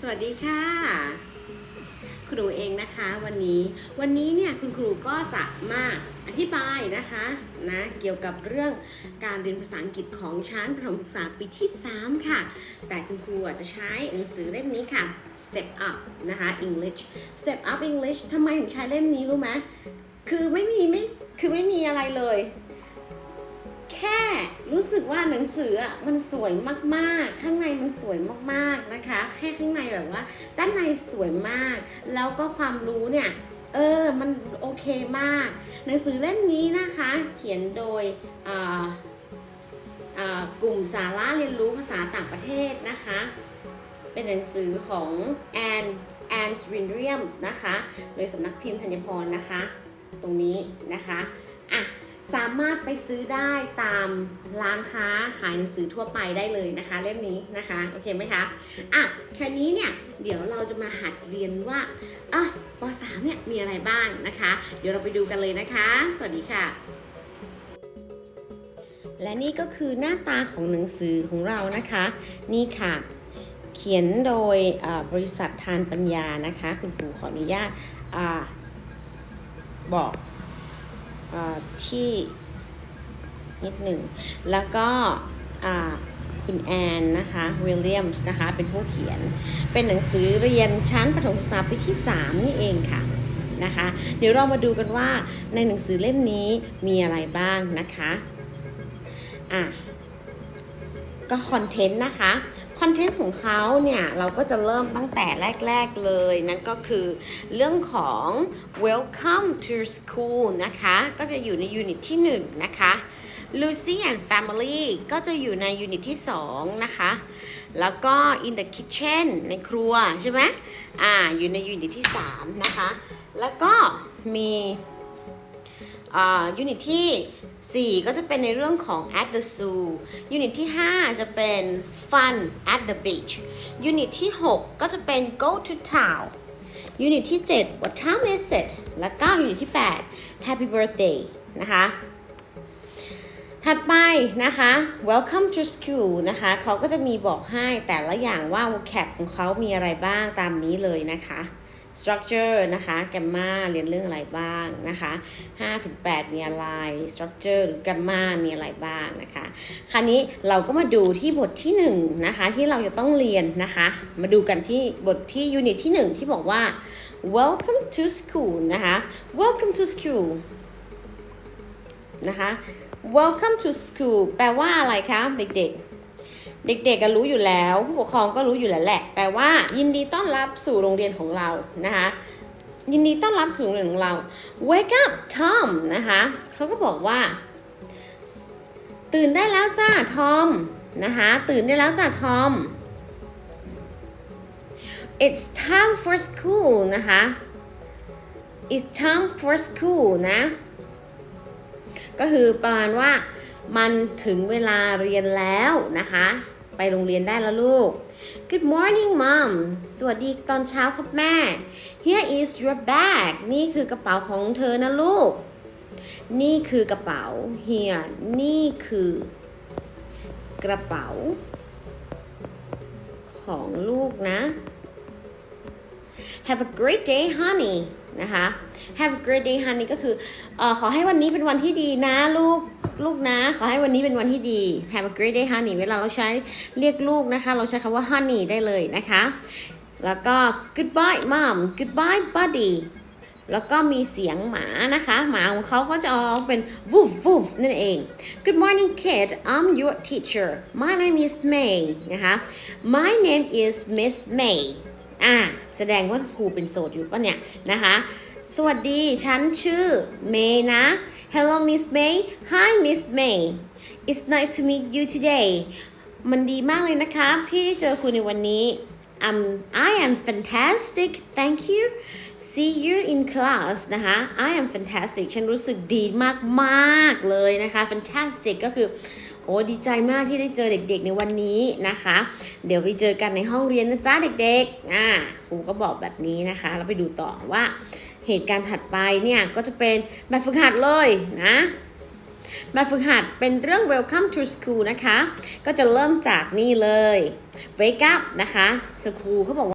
สวัสดีค่ะ ครูเองนะคะวันนี้วันนี้เนี่ยคุณครูก็จะมาอธิบายนะคะนะเกี่ยวกับเรื่องการเรียนภาษาอังกฤษของชั้นประถมศึกษาปีที่ 3 ค่ะ แต่คุณครูอาจจะใช้หนังสือเล่มนี้ค่ะ Step Up นะคะ English Step Up English ทำไมถึงใช้เล่มนี้รู้ไหมคือไม่มีไม่คือไม่มีอะไรเลย ค่รู้สึกว่าหนังสืออะมันสวยมากๆ ข้างในมันสวยมากๆนะคะ แค่ข้างในแบบว่า ด้านในสวยมาก แล้วก็ความรู้เนี่ยเออ มันโอเคมาก หนังสือเล่มนี้นะคะ เขียนโดยอ่าอ่ากลุ่มสาระเรียนรู้ภาษาต่างประเทศนะคะ เป็นหนังสือของแอนแอนสวินเรียมนะคะ โดยสำนักพิมพ์ธัญพรนะคะ ตรงนี้นะคะ อะ สามารถไปซื้อได้ตามร้านค้าขายหนังสือทั่วไปได้เลยนะคะเล่มนี้นะคะโอเคไหมคะอะแค่นี้เนี่ยเดี๋ยวเราจะมาหัดเรียนว่าอะป .3 เนี่ยมีอะไรบ้างนะคะ เดี๋ยวเราไปดูกันเลยนะคะ สวัสดีค่ะ และนี่ก็คือหน้าตาของหนังสือของเรานะคะ นี่ค่ะเขียนโดยบริษัททานปัญญานะคะ คุณครูขออนุญาตอบอก ที่นิดหนึ่ง แล้วก็คุณแอนนะคะวิลเลียมส์นะคะเป็นผู้เขียน เป็นหนังสือเรียนชั้นประถมศึกษาปีที่ 3 นี่เองค่ะนะคะเดี๋ยวเรามาดูกันว่าในหนังสือเล่มนี้มีอะไรบ้างนะคะอะก็คอนเทนต์นะคะ คอนเทนต์ของเขาเนี่ย เราก็จะเริ่มตั้งแต่แรก ๆเลย นั่นก็คือเรื่องของ welcome to school นะคะ ก็จะอยู่ในยูนิตที่ 1 นะคะ Lucy and Family ก็จะอยู่ในยูนิตที่ 2 นะคะ แล้วก็ in the kitchen ในครัวใช่ไหมอ่า อยู่ในยูนิตที่ 3 นะคะ แล้วก็มี ยูนิตที่ 4 ก็จะเป็นในเรื่องของ at the zoo ยูนิตที่ 5 จะเป็น fun at the beach ยูนิตที่ 6 ก็จะเป็น go to town ยูนิตที่ 7 what time is it แล้วก็ยูนิตที่ 8 happy birthday นะคะ ถัดไปนะคะ welcome to school นะคะ เขาก็จะมีบอกให้แต่ละอย่างว่า vocab ของเขามีอะไรบ้างตามนี้เลยนะคะ structure นะคะ grammar เรียนเรื่องอะไรบ้างนะคะ5-8มีอะไร structure หรือ grammar มีอะไรบ้างนะคะ คราวนี้เราก็มาดูที่บทที่1นะคะที่เราจะต้องเรียนนะคะ มาดูกันที่บทที่ unit ที่ 1 ที่บอกว่า welcome to school นะคะ welcome to school นะคะ welcome to school แปลว่าอะไรคะเด็กๆ เด็กๆก็รู้อยู่แล้ว ผู้ปกครองก็รู้อยู่แล้วแหละ แปลว่า ยินดีต้อนรับสู่โรงเรียนของเรานะคะยินดีต้อนรับสู่โรงเรียนของเรา wake up Tom นะคะเขาก็บอกว่า ตื่นได้แล้วจ้าทอมนะคะตื่นได้แล้วจ้าทอม it's time for school นะคะ it's time for school นะ ก็คือประมาณว่ามันถึงเวลาเรียนแล้วนะคะ ไปโรงเรียนได้แล้วลูก Good morning mom สวัสดีตอนเช้าครับแม่ Here is your bag นี่คือกระเป๋าของเธอนะลูก นี่คือกระเป๋า Here นี่คือกระเป๋า ของลูกนะ Have a great day honey นะคะ Have a great day honey ก็คืออขอให้วันนี้เป็นวันที่ดีนะลูกลูกนะ ขอให้วันนี้เป็นวันที่ดี Have a great day honey เวลาเราใช้เรียกลูกนะคะ เราใช้คำว่า honey ได้เลยนะคะ แล้วก็ goodbye mom goodbye buddy แล้วก็มีเสียงหมานะคะ หมาของเขาเขาจะออกเป็น woof woof นั่นเอง Good morning kid I'm your teacher my name is May นะคะ My name is Miss May อ่าแสดงว่าครูเป็นโสดอยู่ปะเนี่ยนะคะสวัสดี ฉันชื่อเมย์นะ Hello Miss May Hi Miss May It's nice to meet you today มันดีมากเลยนะคะที่ได้เจอคุณในวันนี้ um, I am fantastic thank you see you in class นะคะ I am fantastic ฉันรู้สึกดีมาก ๆ เลยนะคะ fantastic ก็คือ โอ้ดีใจมากที่ได้เจอเด็กๆในวันนี้นะคะ เดี๋ยวไปเจอกันในห้องเรียนนะจ๊ะเด็กๆอ่าครูก็บอกแบบนี้นะคะเราไปดูต่อว่าเหตุการณ์ถัดไปเนี่ยก็จะเป็นแบบฝึกหัดเลยนะแบบฝึกหัดเป็นเรื่อง welcome to school นะคะ ก็จะเริ่มจากนี่เลย wake up นะคะ school เขาบอกว่า